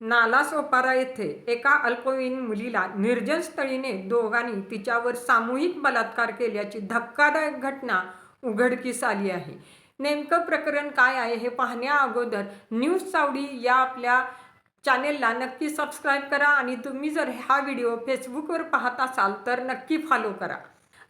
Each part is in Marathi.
नालासोपारा येथे एका अल्पवयीन मुलीला निर्जन स्थळीने दोघांनी तिच्यावर सामूहिक बलात्कार केल्याची धक्कादायक घटना उघडकीस आली आहे. नेमकं प्रकरण काय आहे हे पाहण्या अगोदर न्यूज चावडी या आपल्या चॅनेलला नक्की सबस्क्राईब करा आणि तुम्ही जर हा व्हिडिओ फेसबुकवर पाहत असाल तर नक्की फॉलो करा.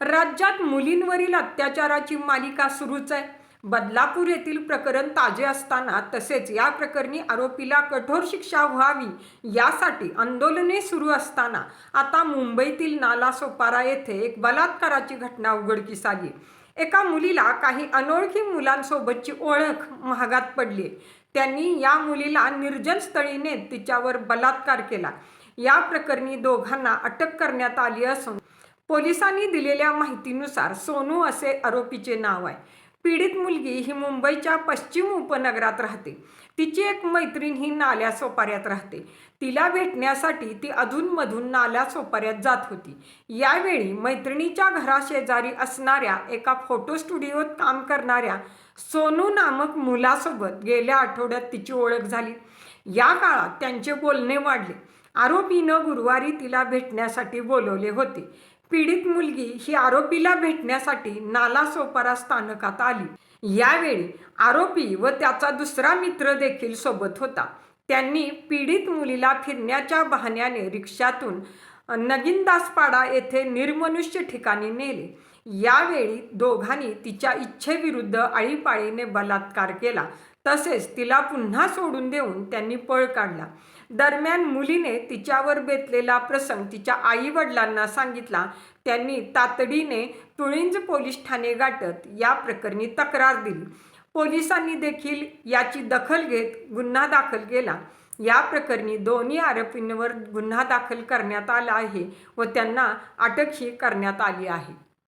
राज्यात मुलींवरील अत्याचाराची मालिका सुरूच आहे. बदलापूर येथील प्रकरण ताजे असताना तसेच या प्रकरणी आरोपीला कठोर शिक्षा व्हावी यासाठी आंदोलने सुरू असताना आता मुंबईतील नालासोपारा येथे एक बलात्काराची घटना उघडकीस आली. एका मुलीला काही अनोळखी मुलांसोबतची ओळख महागात पडली. त्यांनी या मुलीला निर्जन स्थळी नेत तिच्यावर बलात्कार केला. या प्रकरणी दोघांना अटक करण्यात आली असून पोलिसांनी दिलेल्या माहितीनुसार सोनू असे आरोपीचे नाव आहे. पीडित मुलगी ही मुंबईच्या पश्चिम उपनगरात राहते. तिची एक मैत्रीण ही नाल्या सोपाऱ्यात राहते. तिला भेटण्यासाठी ती अधूनमधून नाल्या सोपाऱ्यात जात होती. यावेळी मैत्रिणीच्या घराशेजारी असणाऱ्या एका फोटो स्टुडिओत काम करणाऱ्या सोनू नामक मुलासोबत गेल्या आठवड्यात तिची ओळख झाली. या काळात त्यांचे बोलणे वाढले. आरोपीनं गुरुवारी तिला भेटण्यासाठी बोलवले होते. पीडित मुलगी ही आरोपीला भेटण्यासाठी नालासोपारा स्थानकात आली. यावेळी आरोपी व त्याचा दुसरा मित्र देखील सोबत होता. त्यांनी पीडित मुलीला फिरण्याच्या बहाण्याने रिक्षातून नगिनदासपाडा येथे निर्मनुष्य ठिकाणी नेले. यावेळी दोघांनी तिच्या इच्छेविरुद्ध आळीपाळीने बलात्कार केला. तसेच तिला पुन्हा सोडून देऊन त्यांनी पळ काढला. दरम्यान मुलीने तिच्यावर बेतलेला प्रसंग तिच्या आई वडिलांना सांगितला. त्यांनी तातडीने तुळिंज पोलीस ठाणे गाठत या प्रकरणी तक्रार दिली. पोलिसांनी देखील याची दखल घेत गुन्हा दाखल केला. या प्रकरणी दोन्ही आरोपींवर गुन्हा दाखल करण्यात आला आहे व त्यांना अटकही करण्यात आली आहे.